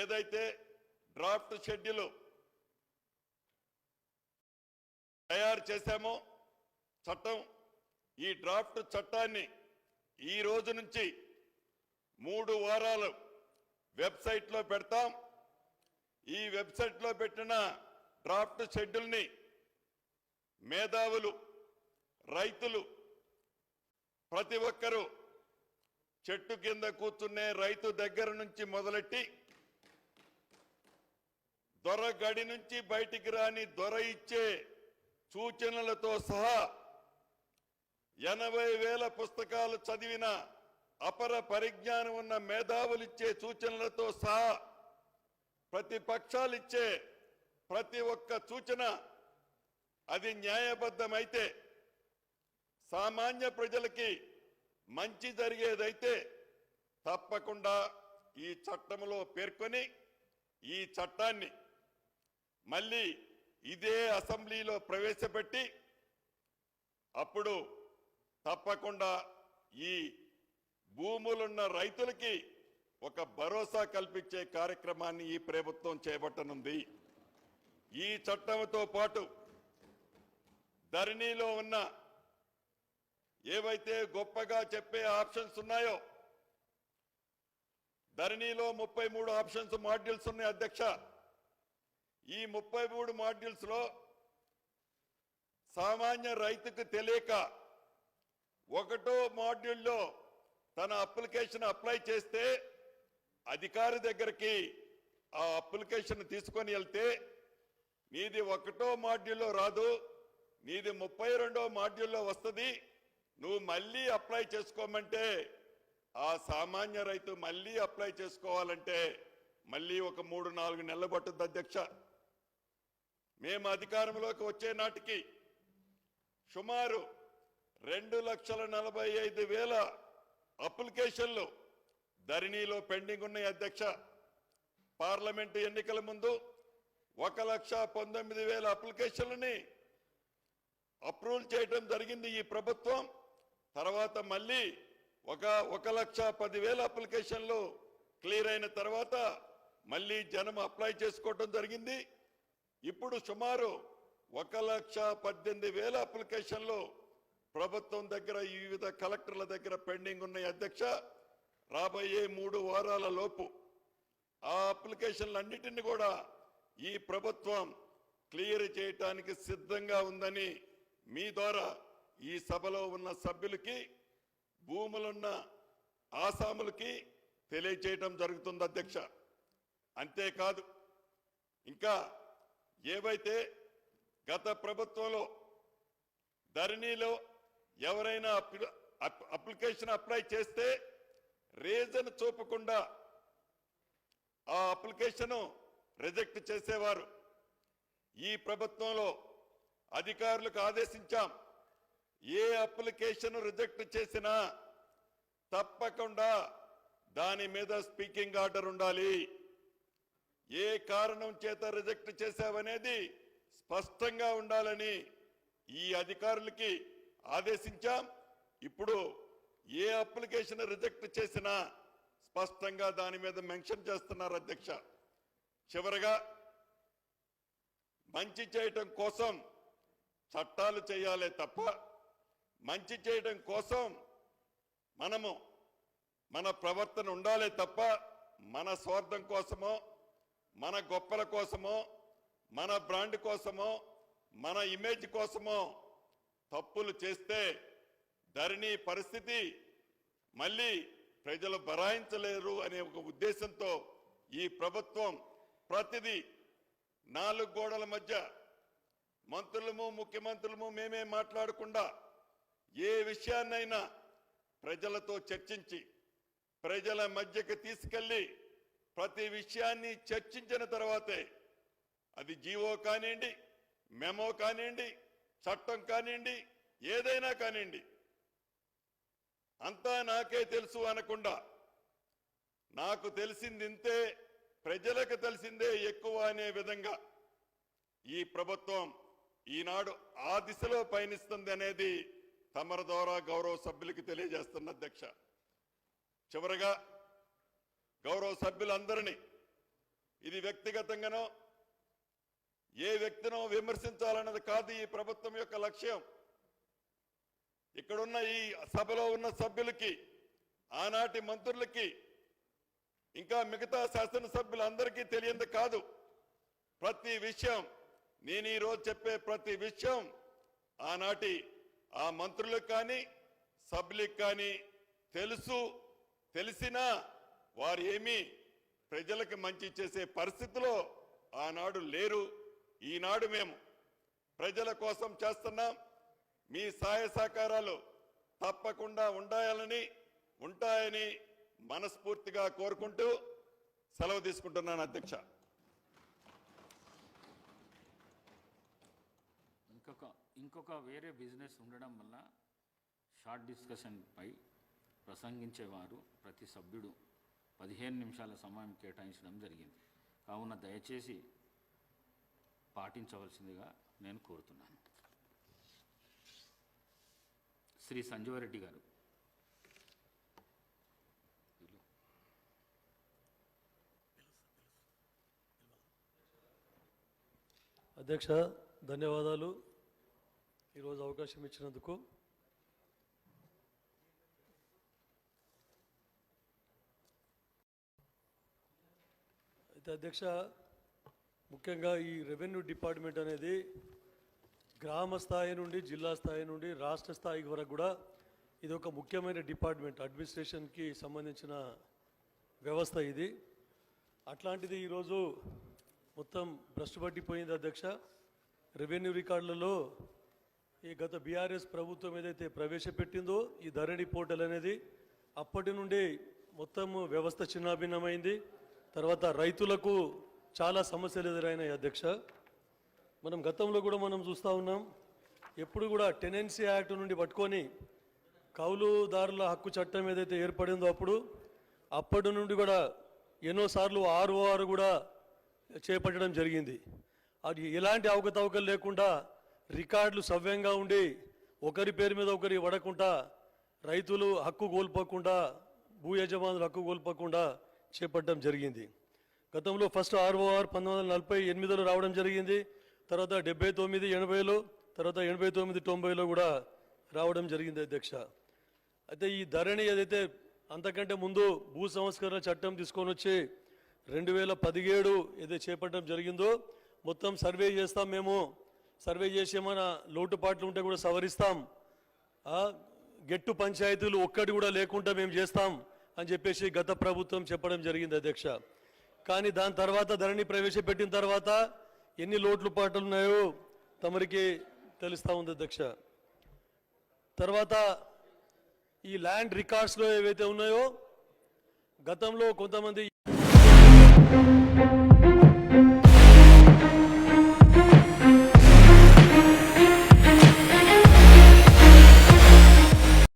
ఏదైతే draft schedule తయారు చేశామో చట్టం ఈ డ్రాఫ్ట్ చట్టాన్ని ఈ రోజు నుంచి మూడు వారాలు వెబ్సైట్లో పెడతాం. ఈ వెబ్సైట్లో పెట్టిన డ్రాఫ్ట్ షెడ్యూల్ని మేధావులు రైతులు ప్రతి ఒక్కరూ చెట్టు కింద కూర్చునే రైతు దగ్గర నుంచి మొదలెట్టి దొర గడి నుంచి బయటికి రాని దొర ఇచ్చే సూచనలతో సహా ఎనభై వేల పుస్తకాలు చదివిన అపర పరిజ్ఞానం ఉన్న మేధావులు ఇచ్చే సూచనలతో సహా ప్రతిపక్షాలు ఇచ్చే ప్రతి ఒక్క సూచన అది న్యాయబద్ధమైతే సామాన్య ప్రజలకి మంచి జరిగేదైతే తప్పకుండా ఈ చట్టంలో పేర్కొని ఈ చట్టాన్ని మళ్ళీ ఇదే అసెంబ్లీలో ప్రవేశపెట్టి అప్పుడు తప్పకుండా ఈ భూములున్న రైతులకి ఒక భరోసా కల్పించే కార్యక్రమాన్ని ఈ ప్రభుత్వం చేపట్టనుంది. ఈ చట్టంతో పాటు ధరణిలో ఉన్న ఏవైతే గొప్పగా చెప్పే ఆప్షన్స్ ఉన్నాయో ధరణిలో ముప్పై మూడు ఆప్షన్స్ మాడ్యూల్స్ ఉన్నాయి అధ్యక్ష. ఈ ముప్పై మూడు మాడ్యూల్స్లో సామాన్య రైతుకు తెలియక ఒకటో మాడ్యూల్లో తన అప్లికేషన్ అప్లై చేస్తే అధికారి దగ్గరికి ఆ అప్లికేషన్ తీసుకొని వెళ్తే నీది ఒకటో మాడ్యూల్లో రాదు నీది ముప్పై రెండో మాడ్యూల్లో వస్తుంది నువ్వు మళ్ళీ అప్లై చేసుకోమంటే ఆ సామాన్య రైతు మళ్ళీ అప్లై చేసుకోవాలంటే మళ్ళీ ఒక మూడు నాలుగు నెలలు పట్టుద్ది అధ్యక్ష. మేము అధికారంలోకి వచ్చే నాటికి సుమారు రెండు లక్షల నలభై ఐదు వేల అప్లికేషన్లు ధరణిలో పెండింగ్ ఉన్నాయి అధ్యక్ష. పార్లమెంటు ఎన్నికల ముందు ఒక లక్ష పంతొమ్మిది వేల అప్లికేషన్లని అప్రూవల్ చేయడం జరిగింది ఈ ప్రభుత్వం. తర్వాత మళ్ళీ ఒక ఒక లక్ష పదివేల అప్లికేషన్లు క్లియర్ అయిన తర్వాత మళ్ళీ జనం అప్లై చేసుకోవడం జరిగింది. ఇప్పుడు సుమారు ఒక లక్ష పద్దెనిమిది వేల అప్లికేషన్లు ప్రభుత్వం దగ్గర వివిధ కలెక్టర్ల దగ్గర పెండింగ్ ఉన్నాయి. అధ్యక్ష రాబోయే మూడు వారాల లోపు ఆ అప్లికేషన్లన్నిటిని కూడా ఈ ప్రభుత్వం క్లియర్ చేయటానికి సిద్ధంగా ఉందని మీ ద్వారా ఈ సభలో ఉన్న సభ్యులకి భూములున్న ఆసాములకి తెలియచేయటం జరుగుతుంది అధ్యక్ష. అంతేకాదు ఇంకా ఏవైతే గత ప్రభుత్వంలో ధరణిలో ఎవరైనా అప్- అప్లికేషన్ అప్లై చేస్తే రీజన్ చూపకుండా ఆ అప్లికేషన్ రిజెక్ట్ చేసేవారు. ఈ ప్రభుత్వంలో అధికారులకు ఆదేశించాం ఏ అప్లికేషన్ రిజెక్ట్ చేసినా తప్పకుండా దాని మీద స్పీకింగ్ ఆర్డర్ ఉండాలి. ఏ కారణం చేత రిజెక్ట్ చేశావనేది స్పష్టంగా ఉండాలని ఈ అధికారులకి ఆదేశించాం. ఇప్పుడు ఏ అప్లికేషన్ రిజెక్ట్ చేసినా స్పష్టంగా దాని మీద మెన్షన్ చేస్తున్నారు అధ్యక్ష. చివరగా మంచి చేయటం కోసం చట్టాలు చేయాలే తప్ప మంచి చేయడం కోసం మనము మన ప్రవర్తన ఉండాలే తప్ప మన స్వార్థం కోసమో మన గొప్పల కోసమో మన బ్రాండ్ కోసమో మన ఇమేజ్ కోసమో తప్పులు చేస్తే ధరణి పరిస్థితి మళ్ళీ ప్రజలు బరాయించలేరు అనే ఒక ఉద్దేశంతో ఈ ప్రభుత్వం ప్రతిదీ నాలుగు గోడల మధ్య మంత్రులము ముఖ్యమంత్రులము మేమే మాట్లాడకుండా ఏ విషయాన్నైనా ప్రజలతో చర్చించి ప్రజల మధ్యకి తీసుకెళ్ళి ప్రతి విషయాన్ని చర్చించిన తర్వాతే అది జీవో కానివ్వండి మెమో కానివ్వండి చట్టం కానివ్వండి ఏదైనా కానివ్వండి. అంతా నాకే తెలుసు అనకుండా నాకు తెలిసింది ఇంతే ప్రజలకు తెలిసిందే ఎక్కువ అనే విధంగా ఈ ప్రభుత్వం ఈనాడు ఆ దిశలో పయనిస్తుంది అనేది తమర ద్వారా గౌరవ సభ్యులకి తెలియజేస్తున్న అధ్యక్ష. చివరగా గౌరవ సభ్యులందరినీ ఇది వ్యక్తిగతంగానో ఏ వ్యక్తినో విమర్శించాలన్నది కాదు ఈ ప్రభుత్వం యొక్క లక్ష్యం. ఇక్కడున్న ఈ సభలో ఉన్న సభ్యులకి ఆనాటి మంత్రులకి ఇంకా మిగతా శాసనసభ్యులందరికీ తెలియంది కాదు. ప్రతి విషయం నేను ఈరోజు చెప్పే ప్రతి విషయం ఆనాటి ఆ మంత్రులకు కానీ సభ్యులకు కానీ తెలుసు తెలిసినా వారు ఏమీ ప్రజలకు మంచి చేసే పరిస్థితిలో ఆనాడు లేరు. ఈనాడు మేము ప్రజల కోసం చేస్తున్నాం. మీ సహాయ సహకారాలు తప్పకుండా ఉండాలని ఉంటాయని మనస్ఫూర్తిగా కోరుకుంటూ సెలవు తీసుకుంటున్నాను అధ్యక్ష. ఇంకొక ఇంకొక వేరే బిజినెస్ ఉండడం వల్ల షార్ట్ డిస్కషన్పై ప్రసంగించేవారు ప్రతి సభ్యుడు. పదిహేను నిమిషాల సమయం కేటాయించడం జరిగింది. కావున దయచేసి పాటించవలసిందిగా నేను కోరుతున్నాను. శ్రీ సంజీవరెడ్డి గారు. అధ్యక్ష ధన్యవాదాలు. ఈరోజు అవకాశం ఇచ్చినందుకు అయితే అధ్యక్ష ముఖ్యంగా ఈ రెవెన్యూ డిపార్ట్మెంట్ అనేది గ్రామ స్థాయి నుండి జిల్లా స్థాయి నుండి రాష్ట్ర స్థాయి వరకు కూడా ఇది ఒక ముఖ్యమైన డిపార్ట్మెంట్. అడ్మినిస్ట్రేషన్కి సంబంధించిన వ్యవస్థ ఇది. అట్లాంటిది ఈరోజు మొత్తం భ్రష్టు పట్టిపోయింది అధ్యక్ష. రెవెన్యూ రికార్డులలో ఈ గత బీఆర్ఎస్ ప్రభుత్వం ఏదైతే ప్రవేశపెట్టిందో ఈ ధరణి పోర్టల్ అనేది అప్పటి నుండి మొత్తం వ్యవస్థ చిన్నాభిన్నమైంది. తర్వాత రైతులకు చాలా సమస్యలు ఎదురైనాయి అధ్యక్ష. మనం గతంలో కూడా మనం చూస్తూ ఉన్నాం. ఎప్పుడు కూడా టెనెన్సీ యాక్ట్ నుండి పట్టుకొని కౌలుదారుల హక్కు చట్టం ఏదైతే ఏర్పడిందో అప్పుడు అప్పటి నుండి కూడా ఎన్నోసార్లు ఆర్ఓఆర్ కూడా చేపట్టడం జరిగింది. అది ఎలాంటి అవకతవకలు లేకుండా రికార్డులు సవ్యంగా ఉండి ఒకరి పేరు మీద ఒకరి పడకుండా రైతులు హక్కు కోల్పోకుండా భూ యజమానులు హక్కు కోల్పోకుండా చేపట్టడం జరిగింది. గతంలో ఫస్ట్ ఆర్ఓఆర్ పంతొమ్మిది వందల నలభై ఎనిమిదిలో రావడం జరిగింది. తర్వాత డెబ్బై తొమ్మిది ఎనభైలో తర్వాత ఎనభై తొమ్మిది తొంభైలో కూడా రావడం జరిగింది అధ్యక్ష. అయితే ఈ ధరణి ఏదైతే అంతకంటే ముందు భూ సంస్కరణ చట్టం తీసుకొని వచ్చి రెండు వేల పదిహేడు ఏదైతే చేపట్టడం జరిగిందో మొత్తం సర్వే చేస్తాం మేము. సర్వే చేసి ఏమైనా లోటుపాట్లు ఉంటే కూడా సవరిస్తాం. గెట్టు పంచాయతీలు ఒక్కటి కూడా లేకుండా మేము చేస్తాం. అని చెప్పేసి గత ప్రభుత్వం చెప్పడం జరిగింది అధ్యక్ష. కానీ దాని తర్వాత ధరణి ప్రవేశపెట్టిన తర్వాత ఎన్ని లోట్లు పాటలు ఉన్నాయో తమరికి తెలుస్తా ఉంది అధ్యక్ష. తర్వాత ఈ ల్యాండ్ రికార్డ్స్లో ఏవైతే ఉన్నాయో గతంలో కొంతమంది